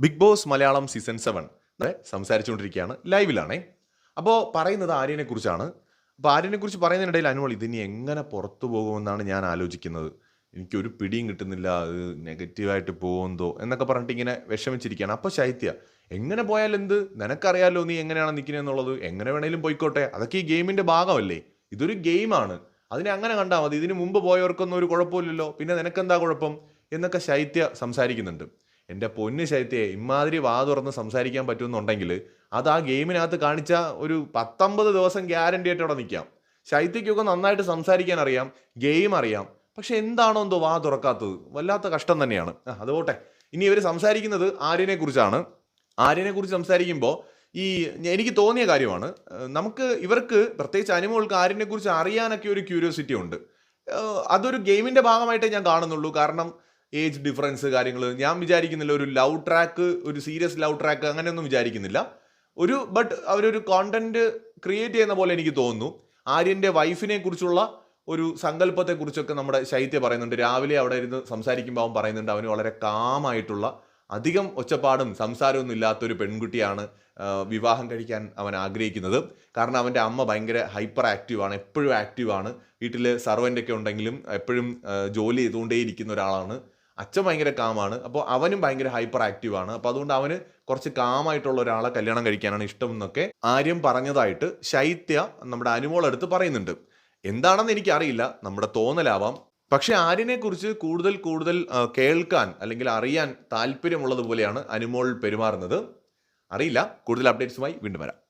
Big Boss Malayalam season seven. സംസാരിച്ചുകൊണ്ടിരിക്കുകയാണ്. ലൈവിലാണേ. അപ്പോൾ പറയുന്നത് ആര്യനെ കുറിച്ചാണ് അപ്പോൾ ആര്യനെ കുറിച്ച് പറയുന്നതിനിടയിൽ അനുമോൾ ഇതിനി എങ്ങനെ പുറത്തു പോകുമെന്നാണ് ഞാൻ ആലോചിക്കുന്നത്. എനിക്കൊരു പിടിയും കിട്ടുന്നില്ല. അത് നെഗറ്റീവായിട്ട് പോകുന്നതോ എന്നൊക്കെ പറഞ്ഞിട്ട് ഇങ്ങനെ വിഷമിച്ചിരിക്കുകയാണ്. അപ്പോൾ ശൈത്യ എങ്ങനെ പോയാൽ എന്ത്? നിനക്കറിയാലോ നീ എങ്ങനെയാണ് നിൽക്കുന്നത് എന്നുള്ളത്. എങ്ങനെ വേണേലും പോയിക്കോട്ടെ. അതൊക്കെ ഈ ഗെയിമിന്റെ ഭാഗമല്ലേ. ഇതൊരു ഗെയിമാണ്. അതിനെ അങ്ങനെ കണ്ടാൽ മതി. ഇതിന് മുമ്പ് പോയവർക്കൊന്നും ഒരു കുഴപ്പമില്ലല്ലോ. പിന്നെ നിനക്കെന്താ കുഴപ്പം? എന്നൊക്കെ ശൈത്യ സംസാരിക്കുന്നുണ്ട്. എന്റെ പൊന്ന് ശൈത്യയെ ഇമാതിരി വാ തുറന്ന് സംസാരിക്കാൻ പറ്റുമെന്നുണ്ടെങ്കിൽ അത് ആ ഗെയിമിനകത്ത് കാണിച്ച ഒരു പത്തൊമ്പത് ദിവസം ഗ്യാരണ്ടി ആയിട്ട് അവിടെ നിൽക്കാം ശൈത്യക്കൊക്കെ നന്നായിട്ട് സംസാരിക്കാൻ അറിയാം ഗെയിം അറിയാം. പക്ഷെ എന്താണോ എന്തോ വാ തുറക്കാത്തത്. വല്ലാത്ത കഷ്ടം തന്നെയാണ്. അതുപോട്ടെ ഇനി ഇവർ സംസാരിക്കുന്നത് ആര്യനെ കുറിച്ചാണ്. ആര്യനെ കുറിച്ച് സംസാരിക്കുമ്പോൾ ഈ എനിക്ക് തോന്നിയ കാര്യമാണ് നമുക്ക് ഇവർക്ക് പ്രത്യേകിച്ച് അനിമകൾക്ക് ആര്യനെ കുറിച്ച് അറിയാനൊക്കെ ഒരു ക്യൂരിയോസിറ്റി ഉണ്ട്. അതൊരു ഗെയിമിന്റെ ഭാഗമായിട്ടേ ഞാൻ കാണുന്നുള്ളൂ. കാരണം ഏജ് ഡിഫറൻസ് കാര്യങ്ങൾ ഞാൻ വിചാരിക്കുന്നില്ല ഒരു ലവ് ട്രാക്ക് ഒരു സീരിയസ് ലവ് ട്രാക്ക് അങ്ങനെയൊന്നും വിചാരിക്കുന്നില്ല. ഒരു ബട്ട് അവരൊരു കോണ്ടന്റ് ക്രിയേറ്റ് ചെയ്യുന്ന പോലെ എനിക്ക് തോന്നുന്നു. ആര്യന്റെ വൈഫിനെ കുറിച്ചുള്ള ഒരു സങ്കല്പത്തെക്കുറിച്ചൊക്കെ നമ്മുടെ ശൈത്യ പറയുന്നുണ്ട്. രാവിലെ അവിടെ ഇരുന്ന് സംസാരിക്കുമ്പോൾ അവൻ പറയുന്നുണ്ട് അവന് വളരെ കാമായിട്ടുള്ള അധികം ഒച്ചപ്പാടും സംസാരമൊന്നും ഇല്ലാത്തൊരു പെൺകുട്ടിയാണ് വിവാഹം കഴിക്കാൻ അവൻ ആഗ്രഹിക്കുന്നത്. കാരണം അവന്റെ അമ്മ ഭയങ്കര ഹൈപ്പർ ആക്റ്റീവാണ് എപ്പോഴും ആക്റ്റീവാണ് വീട്ടിൽ സർവന്റ് ഒക്കെ ഉണ്ടെങ്കിലും എപ്പോഴും ജോലി ചെയ്തുകൊണ്ടേയിരിക്കുന്ന ഒരാളാണ്. അച്ഛൻ ഭയങ്കര കാമാണ്. അപ്പോൾ അവനും ഭയങ്കര ഹൈപ്പർ ആക്റ്റീവ് ആണ്. അപ്പോൾ അതുകൊണ്ട് അവന് കുറച്ച് കാമായിട്ടുള്ള ഒരാളെ കല്യാണം കഴിക്കാനാണ് ഇഷ്ടം എന്നൊക്കെ ആര്യം പറഞ്ഞതായിട്ട് ശൈത്യ നമ്മുടെ അനുമോളെടുത്ത് പറയുന്നുണ്ട്. എന്താണെന്ന് എനിക്കറിയില്ല. നമ്മുടെ തോന്നലാവാം. പക്ഷെ ആര്യനെ കുറിച്ച് കൂടുതൽ കൂടുതൽ കേൾക്കാൻ അല്ലെങ്കിൽ അറിയാൻ താല്പര്യമുള്ളതുപോലെയാണ് അനുമോൾ പെരുമാറുന്നത്. അറിയില്ല. കൂടുതൽ അപ്ഡേറ്റ്സുമായി വീണ്ടും വരാം.